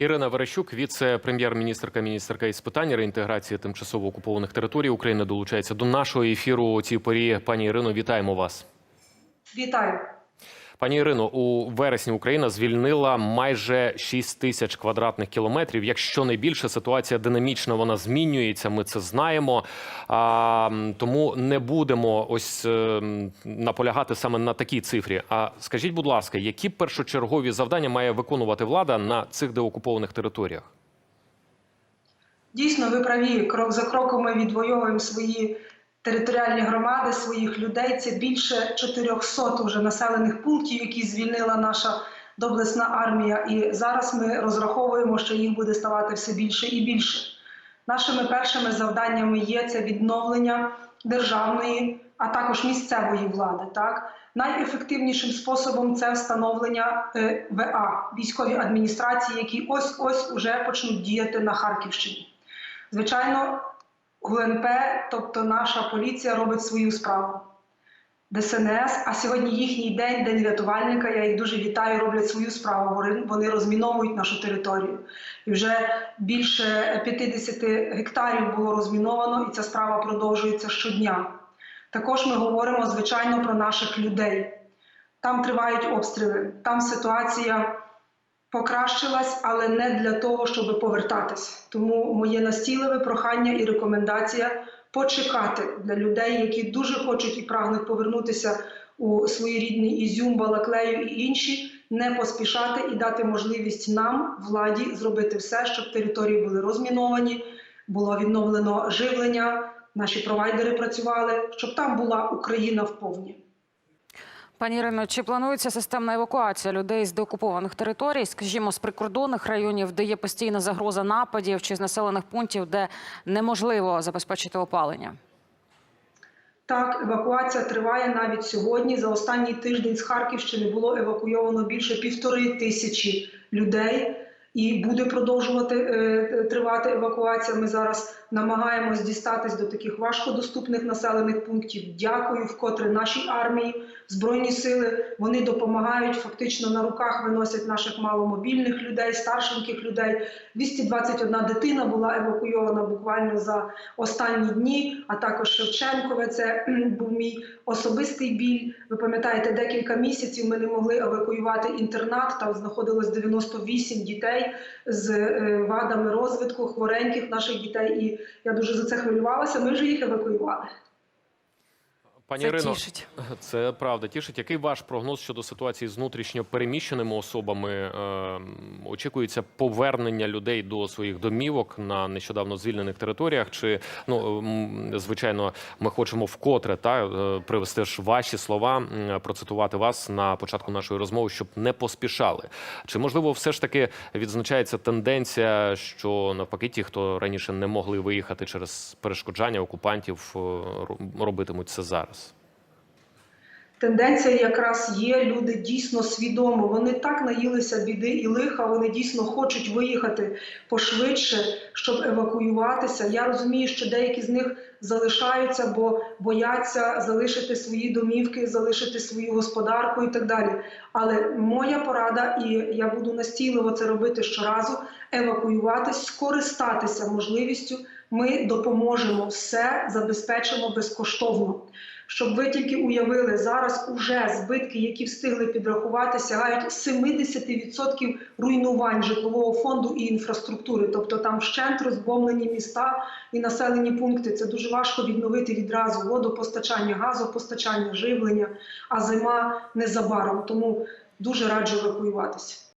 Ірина Верещук, віце-прем'єр-міністрка, міністерка із питань реінтеграції тимчасово окупованих територій України, долучається до нашого ефіру у цій порі. Пані Ірино, вітаємо вас. Вітаю. Пані Ірино, у вересні Україна звільнила майже 6 тисяч квадратних кілометрів. Якщо не більше, ситуація динамічно вона змінюється. Ми це знаємо. А, тому не будемо ось е, наполягати саме на такій цифрі. А скажіть, будь ласка, які першочергові завдання має виконувати влада на цих деокупованих територіях? Дійсно, ви праві. Крок за кроком ми відвоюємо свої територіальні громади, своїх людей. Це більше 400 вже населених пунктів, які звільнила наша доблесна армія. І зараз ми розраховуємо, що їх буде ставати все більше і більше. Нашими першими завданнями є це відновлення державної, а також місцевої влади. Так найефективнішим способом це встановлення е, ВА військові адміністрації, які ось ось уже почнуть діяти на Харківщині. Звичайно, ГУНП, тобто наша поліція, робить свою справу. ДСНС, а сьогодні їхній день, день рятувальника. Я їх дуже вітаю, роблять свою справу. Вони- розміновують нашу територію. І вже більше 50 гектарів було розміновано, і ця справа продовжується щодня. Також ми говоримо, звичайно, про наших людей. Там тривають обстріли, там ситуація покращилась, але не для того, щоб повертатись. Тому моє настійливе прохання і рекомендація почекати для людей, які дуже хочуть і прагнуть повернутися у свої рідні Ізюм, Балаклею і інші, не поспішати і дати можливість нам, владі, зробити все, щоб території були розміновані, було відновлено живлення, наші провайдери працювали, щоб там була Україна вповні. Пані Ірино, чи планується системна евакуація людей з деокупованих територій, скажімо, з прикордонних районів, де є постійна загроза нападів, чи з населених пунктів, де неможливо забезпечити опалення? Так, евакуація триває навіть сьогодні. За останній тиждень з Харківщини було евакуйовано більше півтори тисячі людей. І буде продовжувати е, тривати евакуація. Ми зараз намагаємось дістатись до таких важкодоступних населених пунктів. Дякую вкотре нашій армії, збройні сили. Вони допомагають фактично на руках виносять наших маломобільних людей, старшеньких людей. 221 дитина була евакуйована буквально за останні дні. А також Шевченкове. Це був мій особистий біль. Ви пам'ятаєте, декілька місяців ми не могли евакуювати інтернат. Там знаходилось 98 дітей з е, вадами розвитку, хвореньких наших дітей. І я дуже за це хвилювалася. Ми вже їх евакуювали. Пані Це Ірино, тішить. це правда тішить. Який ваш прогноз щодо ситуації з внутрішньо переміщеними особами? Е, очікується повернення людей до своїх домівок на нещодавно звільнених територіях? Чи ну звичайно, ми хочемо вкотре та е, привести ж ваші слова, процитувати вас на початку нашої розмови, щоб не поспішали? Чи можливо все ж таки відзначається тенденція, що навпаки, ті, хто раніше не могли виїхати через перешкоджання окупантів, е, робитимуть це зараз? Тенденція якраз є. Люди дійсно свідомо. Вони так наїлися біди і лиха. Вони дійсно хочуть виїхати пошвидше, щоб евакуюватися. Я розумію, що деякі з них залишаються, бо бояться залишити свої домівки, залишити свою господарку і так далі. Але моя порада, і я буду настійливо це робити щоразу: евакуюватись, скористатися можливістю. Ми допоможемо все, забезпечимо безкоштовно. Щоб ви тільки уявили, зараз уже збитки, які встигли підрахувати, сягають 70% руйнувань житлового фонду і інфраструктури. Тобто там вщент розбомлені міста і населені пункти. Це дуже важко відновити відразу водопостачання, газопостачання, живлення, а зима незабаром. Тому дуже раджу евакуюватися.